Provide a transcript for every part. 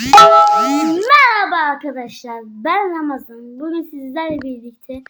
Merhaba arkadaşlar. Ben Ramazan. Bugün sizlerle birlikte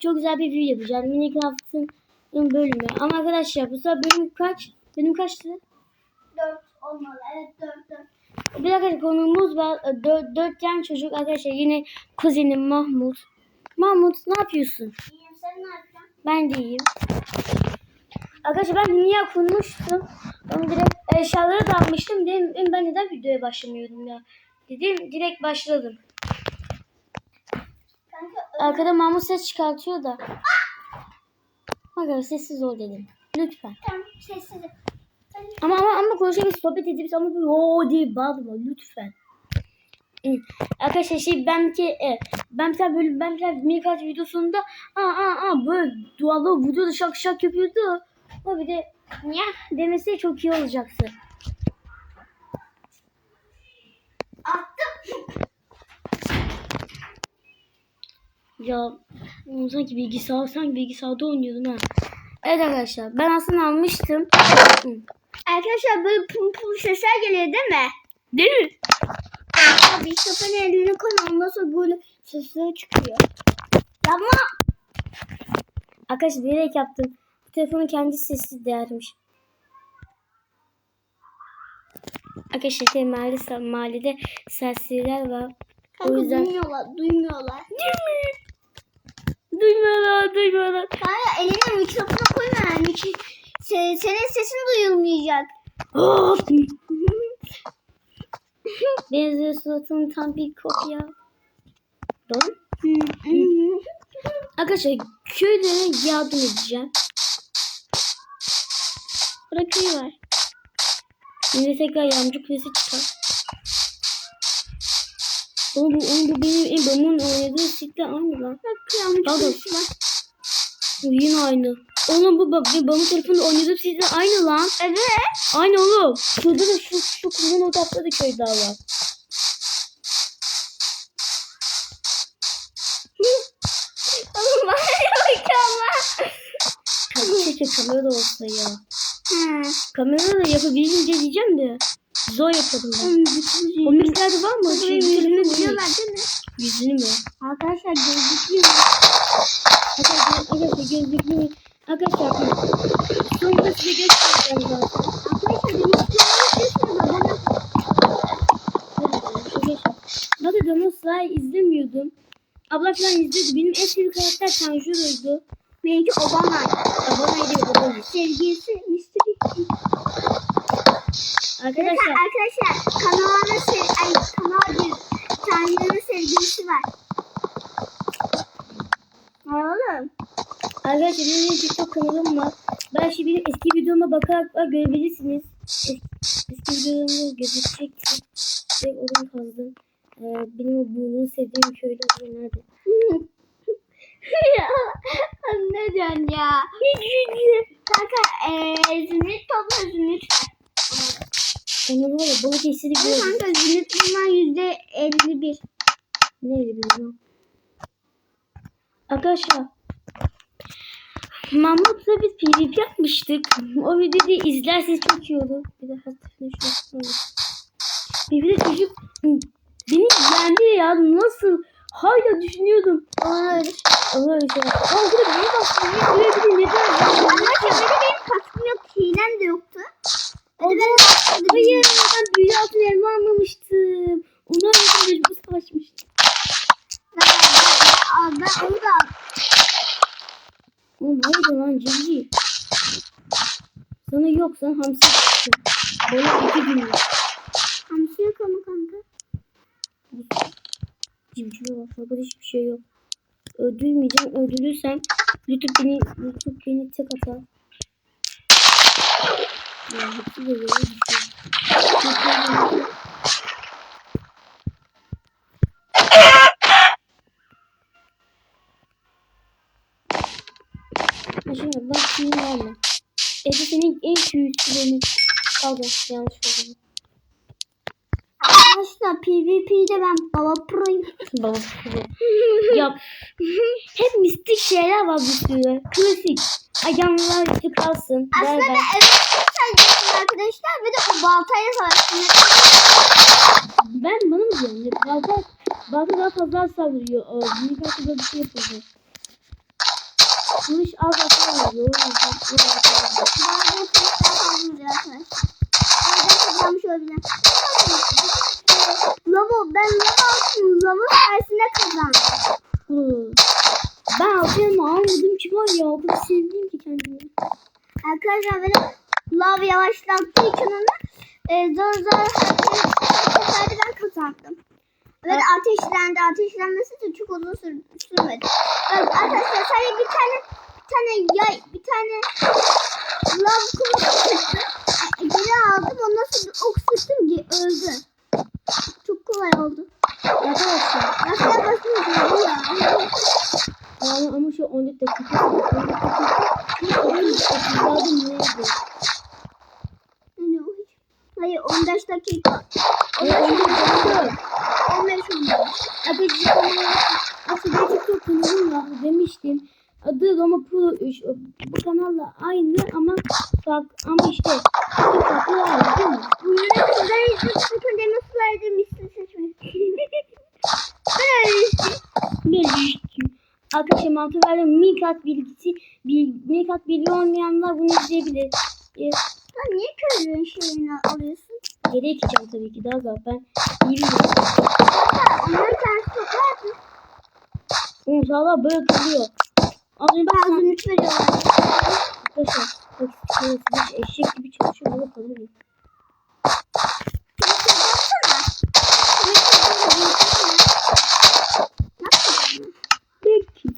çok güzel bir video yapacağım. Minecraft'ın bölümü. Ama arkadaşlar bu sefer bölüm kaç? Bölüm kaçtı? 4 olmalı. Evet 4 4. Bir dakika konuğumuz var. E, Dört, dört tane çocuk arkadaşlar. Yine kuzenim Mahmut. Mahmut ne yapıyorsun? İyiyim sen ne yapıyorsun? Ben de iyiyim. Arkadaşlar ben dünya kurmuştum. Onu direkt eşyaları da almıştım. Dedim "Dedim, ben neden videoya başlamıyorum ya. Dedim direkt başladım. Kanka Arkada Mahmut ses çıkartıyor da. Arkadaşlar sessiz ol dedim. Lütfen. tamam sessizim. Sen Ama ama ama konuşabiliriz, sohbet edip ama böyle o diye bağırma lütfen. Arkadaşlar şey ben ki e, ben tane böyle ben bir tane Minecraft videosunda aa aa aa böyle dualı videoda şak şak yapıyordu. O bir de ya demesi çok iyi olacaktı. attım. Ya sanki bilgisayar sanki bilgisayarda oynuyordum ha. Evet arkadaşlar ben aslında almıştım. Arkadaşlar böyle pum pum sesler geliyor değil mi? Değil mi? Abi kafanı eline koy ondan sonra böyle sesler çıkıyor. Ama Arkadaşlar bilerek yaptım. Bu telefonun kendi sesi değermiş. Arkadaşlar şey, mahallede, mahallede serseriler var. O kanka yüzden... duymuyorlar, duymuyorlar. Duymuyorlar, duymuyorlar. Kanka eline mikrofona koyma yani. Se- senin sesin duyulmayacak. Benziyor suratının tam bir kopya. Mu? Arkadaşlar köylere yardım edeceğim. Burada köy var. Şimdi tekrar yağmurcu kulesi çıkar. Oğlum bu, oğlum bu benim babamın oynadığı sitle aynı lan. Bak yağmur Pardon. sesi var. Bu yine aynı. Oğlum bu bab- babamın tarafında oynadığı sitle aynı lan. Evet. Aynı oğlum. Şurada da şu, şu kumun odakta da köy daha var. Oğlum bana yok ama. Keşke kamera da olsa ya. Hı. Kamera da yapabilince diyeceğim de. Zor yapalım ben. O miklerde var mı? Şey, yüzünü biliyorlar değil mi? Yüzünü mü? Arkadaşlar gözlüklü Arkadaşlar, arkadaşlar gözlüklü Arkadaşlar sonra size göstereceğim zaten. Arkadaşlar benim Domos'la izlemiyordum. Abla falan izliyordu. Benim en sevdiğim karakter Tanjuro'ydu. Benimki Obama. Abonaydı babam. Sevgilisi Mystery. Arkadaşlar Arkadaşlar kanalda sev ay kanal bir Tanrı'nın sevgilisi var. Ne oğlum? Arkadaşlar benim TikTok kanalım var. Ben şimdi benim eski videoma bakarak da görebilirsiniz. Es- eski videolarımda gözükecektir. Direkt odun kazdım. Ee, benim o burnunu sevdiğim köyde adı nerede? Ya ne diyorsun ya? Kanka eee zümrüt topla zümrüt ver. Onun var ya balık esiri Ama gördüm. kanka zümrüt bunlar yüzde elli bir. Neydi bilmiyorum. Arkadaşlar Mahmut'la biz PvP yapmıştık. O videoyu izlerseniz çok iyi olur. Bir de hafiften şunu Bir de çocuk beni yendi ya nasıl? Hala düşünüyordum. Ona öyle. Ama öyle şey. Aa bir de beni bastı. Bir de bir de neden? Arkadaşlar bir de benim kaskım yok, hilem de yoktu. De ben Hayır ben büyülü altın elma anlamıştım. Onu aradım mecbur savaşmıştım. Ben, ben, onu da aldım. Oğlum hayır lan civciv. Sana yok sen hamsi çıktı. Bana iki gün yok. Hamsi yok ama kanka. Civcive bak burada hiçbir şey yok. Öldürmeyeceğim. Öldürürsem YouTube beni, YouTube beni tek atar. Ha şimdi bak şimdi verme. Ece senin en büyüksü benim. Pardon yanlış oldu. Arkadaşlar PvP'de ben baba proyum. Baba. ya hep mistik şeyler var bir sürü. Klasik. Ajanlar işte kalsın. Aslında ben evet çok arkadaşlar. Bir de o baltayla savaştım. Ben yani. Bazen, bazen daha fazla hasar vuruyor. O, Minecraft'ta böyle bir şey yapıyor. Kılıç az hasar vuruyor. O yüzden böyle hasar vuruyor. Bazen çok daha fazla vuruyor arkadaşlar. Bazen kazanmış olabilir. Ben lava attım. Lava sayesinde kazandım. Hı. Ben altınımı almadım ki var ya. Kadar sevdim ki kendimi. Arkadaşlar benim lav yavaşlattığı için onu e, zor zor hareket ben kazandım. Ve de ateşlendi. Ateşlenmesi de çok uzun sür sürmedi. Evet, arkadaşlar sadece bir tane bir tane yay, bir tane lav kılıç çıktı. E, geri aldım. Ondan sonra bir ok sıktım ki öldü. Kolay oldu. Arkadaşlar. Nasıl başlıyorsun ya? Yani ama şu 14 dakika. 14 dakika. Çok oyun otuzlardım neydi? Hiç? Hayır 15 dakika. Ay, 14 dakika. 15 15. Arkadaşlar aslında TikTok kanalım var demiştim. Adı Roma Pro 3. Bu kanalla aynı ama bak ama işte farklı var değil mi? Bunları kızlar izliyor. Bütün demir sularda misli seçmek. Ben öyle istiyorum. Ne Arkadaşlar Maltever'de Minecraft bilgisi, bil, Minecraft bilgi olmayanlar bunu izleyebilir. E, Sen niye köylünün şeyini alıyorsun? geri ekeceğim tabii ki daha da ben bilmiyorum. Onları. Oğlum sağlar böyle kalıyor. Az önce Ben zümrüt veriyorlar. arkadaşlar bak bir eşek gibi çalışıyor böyle kalıyor. Şunu sokarsana. Şunu sokarsana. Nasıl? Peki.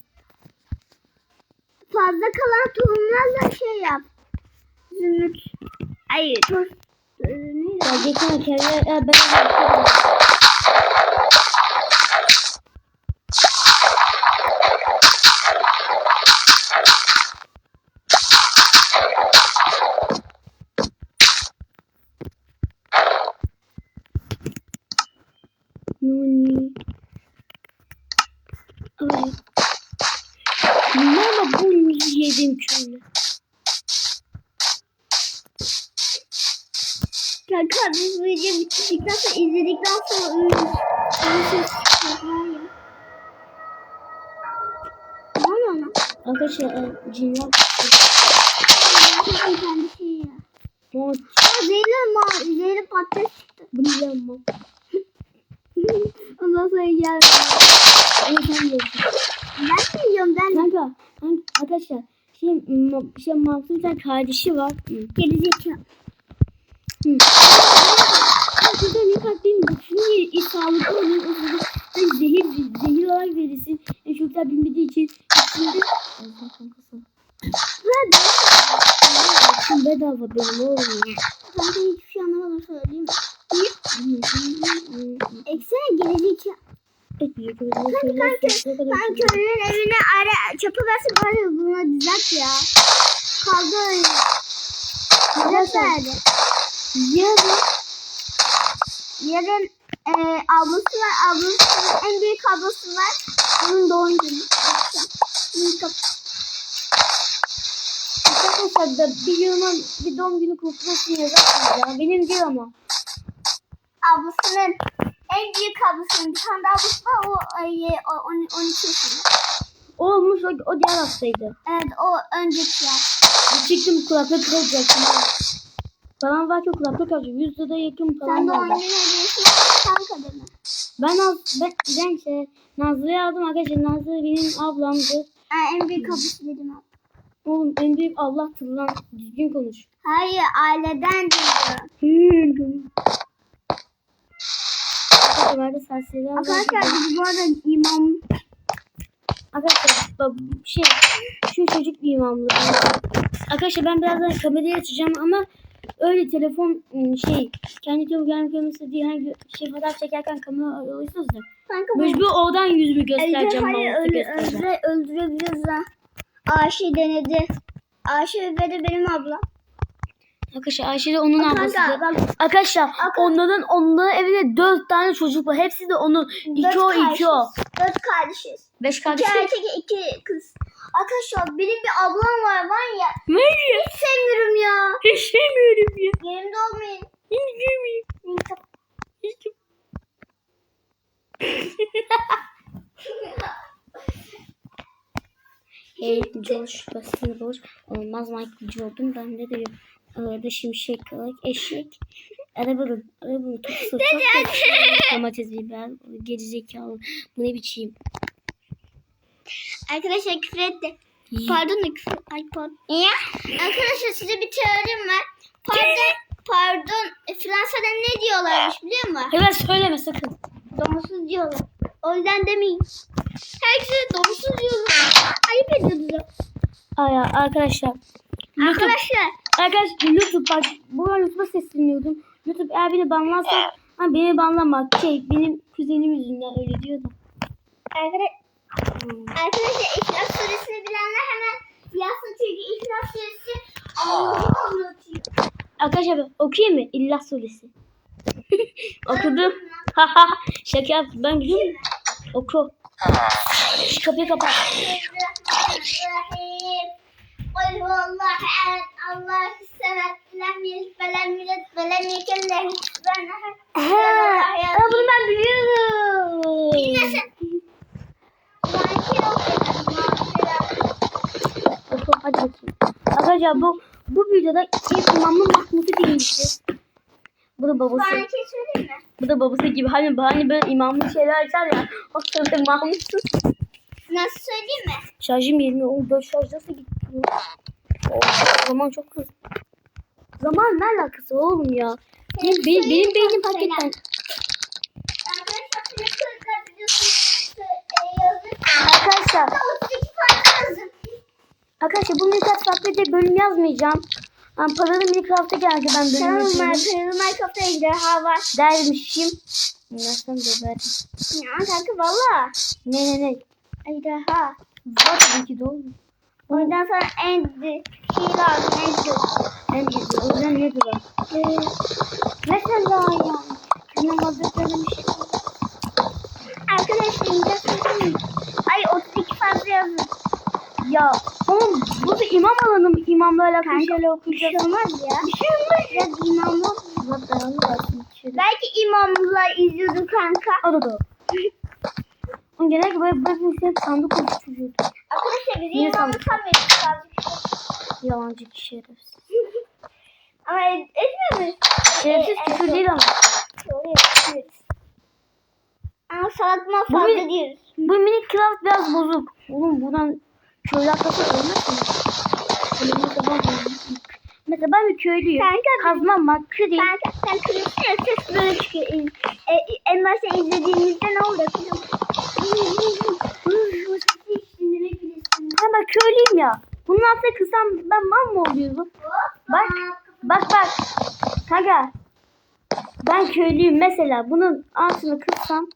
Fazla kalan tohumlarla şey yap. Zümrüt. Hayır. Neydi? Ya geçen kere ben de Nani? Ay. Merhaba bu yedim köylü. Kanka biz bu videoyu bitirdikten sonra izledikten sonra. Ne oluyor lan? Arkadaşlar e, cinler Herkesin kendi şeyi ya. Maç. Aa, Zehirli ma zehirli patates çıktı. Bilemem. Ondan sonra gel. Ama sen de. Ben de yiyorum ben. Kanka, kanka arkadaşlar şey, ma- şey bir tane kardeşi var. Gerizekalı. Şurada ne kalbim bütün sağlıklı oluyor. O sırada hani zehir, zehir olarak verirsin. Çok güzel bilmediği için. Hadi. Şimdi bedava benim oğlum ya. Kanka hiçbir şey anlamadım söyleyeyim. Eksene gerizekalı. Etmeyecek öyle Kanka Sen köylünün evine ara çapı versin bari buna düzelt ya. Kaldı öyle. Düzelt. Yarın Yarın e, ablası var. Ablasının en büyük ablası var. Onun doğum günü. Arkadaşlar da bir yılıma bir doğum günü kutlasın yazarsınız ya. Benim değil ama. ablasının en büyük ablasının bir tane daha ablası var. O, e, o, on- 12 yaşında. Olmuş o, o diğer hastaydı. Evet o önceki yaş. Çıktım kulaklık kalacaktım. Falan var ki kulaklık kalacak. Yüz lira yakın falan Sen de var. kanka deme. Ben, az, ben, ben şey, Nazlı'yı aldım arkadaşlar. Nazlı benim ablamdı. Ha, en büyük ablası dedim abi. Oğlum en büyük Allah'tır lan. Düzgün konuş. Hayır aileden diyor. Arkadaşlar ben de. Arkadaşlar biz bu arada imam Arkadaşlar bak bu şey şu çocuk bir imamlı. Arkadaşlar ben birazdan kamerayı açacağım ama öyle telefon ım, şey kendi telefon kendi kamerası değil hangi şey fotoğraf çekerken kamera alıyorsunuz da. kanka bu Mecbur oradan yüzümü göstereceğim. Ejderhayı Mahmut'a öldü, öldüre, öldürebiliriz ha. Ayşe denedi. Ayşe ve de benim ablam. Arkadaşlar Ayşe de onun ablasıdır. bak Arkadaşlar onların onların evinde dört tane çocuk var. Hepsi de onun. İki dört o iki o. kardeşiz. Dört kardeşiz. Beş İki kardeş. erkek iki kız. Arkadaşlar benim bir ablam var var ya. Ne? Hiç sevmiyorum ya. Hiç sevmiyorum ya. Yerimde olmayın. Hiç sevmiyorum. Hiç Hey George basıyor George. Olmaz Michael Jordan. Ben de diyor. Arada şimşek, eşek. Arabanın, arabanın kapısı çok Domates, biber, geri zekalı. Bu ne biçim? Arkadaşlar küfür etti. Pardon da küfür. Ay pardon. Ya. Arkadaşlar size bir teorim var. Pardon. Pardon. E, Fransa'da ne diyorlarmış biliyor musun? Hemen söyleme sakın. Domuzsuz diyorlar. O yüzden demeyin. Herkese domuzsuz diyorlar. Ayıp ediyoruz. Aya arkadaşlar. Arkadaşlar. arkadaşlar YouTube bak. Buradan YouTube'a sesleniyordum. YouTube eğer beni banlarsa ha, beni banlama. Şey benim kuzenim yüzünden öyle diyordu. Arkadaşlar. Arkadaşlar İhlas Suresi'ni bilenler hemen yazsın çünkü İhlas Suresi Allah'ı anlatıyor. Arkadaşlar okuyayım mı? İllah Suresi. Okudum. Haha şaka yaptım. Ben biliyor musun? Oku. Şu kapıyı kapat. Kul huvallahu ehad. Allahu semed. Lem yelid ve lem yulad ve lem yekun lehu kufuven ahad. Ha, aa, bunu ben biliyorum. Bilmesin. Kur'an-ı Kerim Oku hadi bakayım. Arkadaşlar bu bu videoda ilk imamın Mahmut'u değildi. Bu da babası. Kerim söyleyeyim mi? Bu da babası gibi. Hani hani böyle imamlı şeyler açar ya. O sırada Mahmut'sun. Nasıl söyleyeyim mi? Şarjım 20. Oğlum böyle şarj nasıl gitti? Oh, zaman çok hızlı. Zaman ne alakası oğlum ya? Benim, benim, benim beynim hakikaten. Arkadaşlar Arkadaşlar, 32 parça yazın. arkadaşlar bu Minecraft Sohbet'te bölüm yazmayacağım. Yani pazarı Minecraft'a geldi ben bölüm Tamam ben Minecraft'a ejderha var. Dermişim. Nasıl da verdim. Ya kanka valla. Ne ne ne. Ejderha. Var tabii ki doğru. O yüzden sana en şey lazım en güzel. En güzel. O yüzden ne durar? Ee, Mesela ya. Sinemada böyle bir şey. Arkadaşlar mi? Ay 32 fazla yazın. Ya oğlum bu da imam alanı mı? İmamla alakalı şeyler Bir okuyacağız. şey olmaz ya. Bir şey olmaz. Biraz versin. içeri. Belki imamlar izliyordu kanka. O da doğru. Genellikle böyle böyle bir şey sandık oluşturuyordu. Arkadaşlar bizi imamlı sanmıyoruz. Yalancı bir şerefsiz. Ama et- etmiyor muyuz? Şerefsiz küfür evet. değil ama. Yapıyoruz. Ama salatma fazla bir- diyoruz. Bu Minecraft biraz bozuk. Oğlum buradan köylü atlasak olmaz mı? Mesela ben, bir köylüyüm. Kanka, Kazmam makreli. Kanka sen kırıyorsun ya ses böyle çıkıyor. En, e, en başta izlediğimizde ne oldu? Ha ben köylüyüm ya. Bunun altına kısam ben mal mı oluyorum? Bak. Bak bak. Kanka. Ben köylüyüm mesela. Bunun altını kıssam.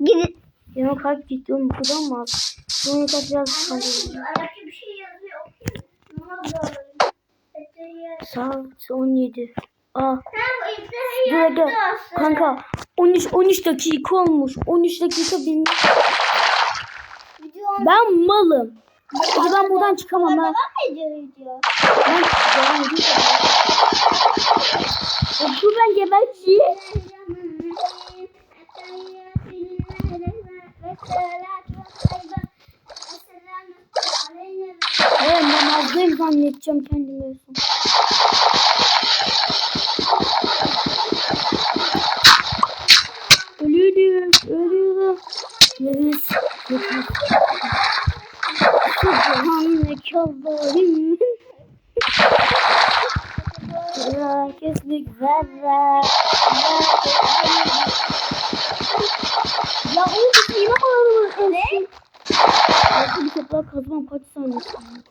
Gidin. Ya kalp gitti oğlum. Kadar mı az? Bunu kalp biraz kaldı. Arapça bir şey yazıyor. Saat 17. Aa. Dur aga. Kanka 13 13 dakika olmuş. 13 dakika bilmem. Ben malım. Hadi ben buradan çıkamam video. Ben devam edeyim. Oku ben geberci. Evet namazdayım zannedeceğim kendimi. Ölüyorum, ölüyorum. Nefes, nefes. Subhaneke Allah'ım. Herkeslik zerre. Ya oğlum bir şeyime alalım. Ne? Artık bir kaç saniye sonra.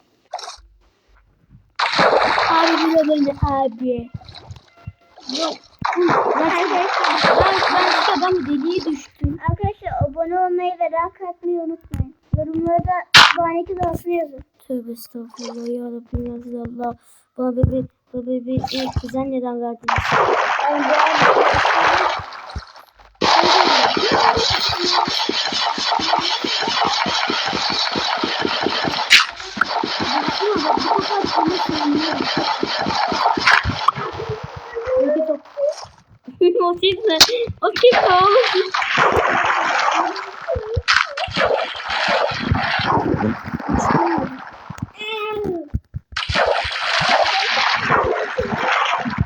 Abi bile beni abi. Yok. Ben, ben, ben, ben deliye düştüm. Arkadaşlar abone olmayı ve like atmayı unutmayın. Yorumlara da Baneki Dalsın yazın. Tövbe estağfurullah ya Rabbim ya Resulallah. Bana bebe, bebe ilk kuzen neden verdiniz? Yani bu